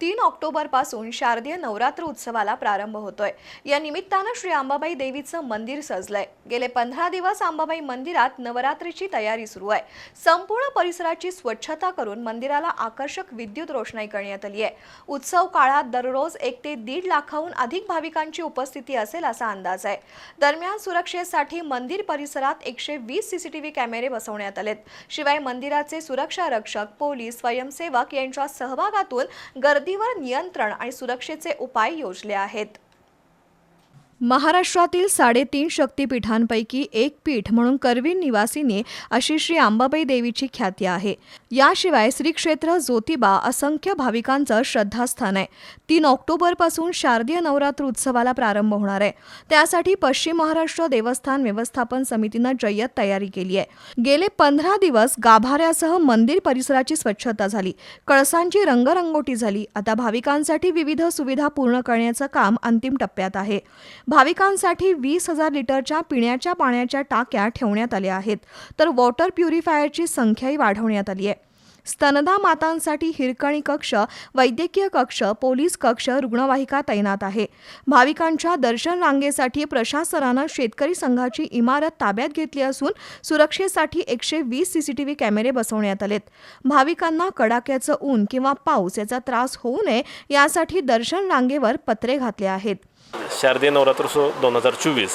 तीन ऑक्टोबरपासून शारदीय नवरात्र उत्सवाला प्रारंभ होतोय. या निमित्तानं श्री अंबाबाई देवीचं मंदिर सजलंय. गेले पंधरा दिवस अंबाबाई मंदिरात नवरात्रीची तयारी सुरू आहे. संपूर्ण परिसराची स्वच्छता करून मंदिराला आकर्षक विद्युत रोषणाई करण्यात आली आहे. उत्सव काळात दररोज एक ते दीड लाखाहून अधिक भाविकांची उपस्थिती असेल असा अंदाज आहे. दरम्यान सुरक्षेसाठी मंदिर परिसरात एकशे वीस सीसीटीव्ही कॅमेरे बसवण्यात आलेत. शिवाय मंदिराचे सुरक्षा रक्षक पोलीस स्वयंसेवक यांच्या सहभागातून गर्दीवर नियंत्रण आणि सुरक्षेचे उपाय योजले आहेत. महाराष्ट्रातील साडेतीन शक्तिपीठांपैकी एक पीठ म्हणून करवीर निवासींनी अशी श्री अंबाबाई देवीची ख्याती आहे. याशिवाय श्री क्षेत्र ज्योतिबा असंख्य भाविकांचं श्रद्धास्थान आहे. तीन ऑक्टोबरपासून शारदीय नवरात्र उत्सवाला प्रारंभ होणार आहे. त्यासाठी पश्चिम महाराष्ट्र देवस्थान व्यवस्थापन समितीनं जय्यत तयारी केली आहे. गेले पंधरा दिवस गाभाऱ्यासह मंदिर परिसराची स्वच्छता झाली. कळसांची रंगरंगोटी झाली. आता भाविकांसाठी विविध सुविधा पूर्ण करण्याचं काम अंतिम टप्प्यात आहे. भाविकांसाठी वीस हजार लिटरच्या पिण्याच्या पाण्याच्या टाक्या ठेवण्यात आल्या आहेत. तर वॉटर प्युरिफायरची संख्याही वाढवण्यात आली आहे. स्तनदा मातांसाठी हिरकणी कक्ष वैद्यकीय कक्ष पोलीस कक्ष रुग्णवाहिका तैनात आहे. भाविकांच्या दर्शन रांगेसाठी प्रशासनानं शेतकरी संघाची इमारत ताब्यात घेतली असून सुरक्षेसाठी एकशे वीस सीसीटीव्ही कॅमेरे बसवण्यात आलेत. भाविकांना कडाक्याचं ऊन किंवा पाऊस याचा त्रास होऊ नये यासाठी दर्शन रांगेवर पत्रे घातले आहेत. शारदीय नवरात्रोत्सव दोन हजार चोवीस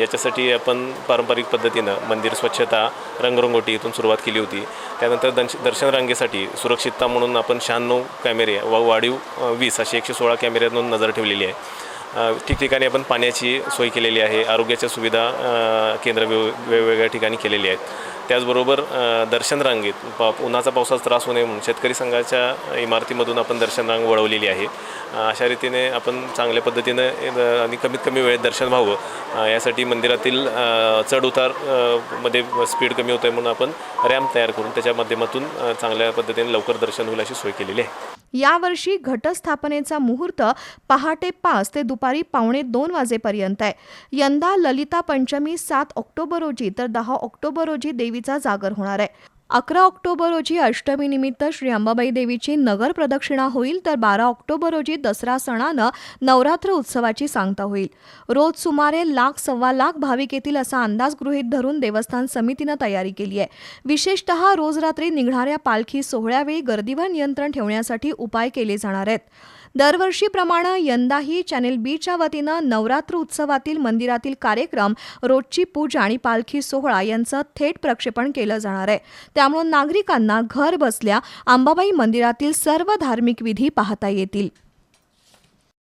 याच्यासाठी आपण पारंपरिक पद्धतीनं मंदिर स्वच्छता रंगरंगोटी इथून सुरुवात केली होती. त्यानंतर दंश दर्शन रांगेसाठी सुरक्षितता म्हणून आपण शहाण्णव कॅमेरे व वाढीव वीस असे एकशे सोळा कॅमेऱ्यांवर नजर ठेवलेली आहे. ठिकठिकाणी आपण पाण्याची सोय केलेली आहे आरोग्याच्या सुविधा केंद्र वेग वेगवेगळ्या ठिकाणी केलेली आहेत. त्याचबरोबर दर्शन रांगेत पा उन्हाचा पावसाचा त्रास होऊ नये म्हणून शेतकरी संघाच्या इमारतीमधून आपण दर्शन रांग वळवलेली आहे. अशा रीतीने आपण चांगल्या पद्धतीने आणि कमीत कमी वेळेत दर्शन व्हावं. यासाठी मंदिरातील चढउतारमध्ये स्पीड कमी होतं म्हणून आपण रॅम्प तयार करून त्याच्या माध्यमातून चांगल्या पद्धतीने लवकर दर्शन होईल अशी सोय केलेली आहे. यावर्षी घटस्थापनेचा मुहूर्त पहाटे पाच ते दुपारी पावणे दोन वाजेपर्यंत आहे. यंदा ललिता पंचमी सात ऑक्टोबर रोजी तर दहा ऑक्टोबर रोजी देवीचा जागर होणार आहे. अकरा ऑक्टोबर रोजी अष्टमीनिमित्त श्री अंबाबाई देवीची नगर प्रदक्षिणा होईल तर बारा ऑक्टोबर रोजी दसरा सणानं नवरात्र उत्सवाची सांगता होईल. रोज सुमारे लाख सव्वा लाख भाविक येतील असा अंदाज गृहीत धरून देवस्थान समितीनं तयारी केली आहे. विशेषतः रोज रात्री निघणाऱ्या पालखी सोहळ्यावेळी गर्दीवर नियंत्रण ठेवण्यासाठी उपाय केले जाणार आहेत. दरवर्षीप्रमाणे यंदाही चॅनेल बीच्या वतीनं नवरात्र उत्सवातील मंदिरातील कार्यक्रम रोजची पूजा आणि पालखी सोहळा यांचं थेट प्रक्षेपण केलं जाणार आहे. त्यामुळे नागरिकांना घर बसल्या अंबाबाई मंदिरातील सर्व धार्मिक विधी पाहता येतील.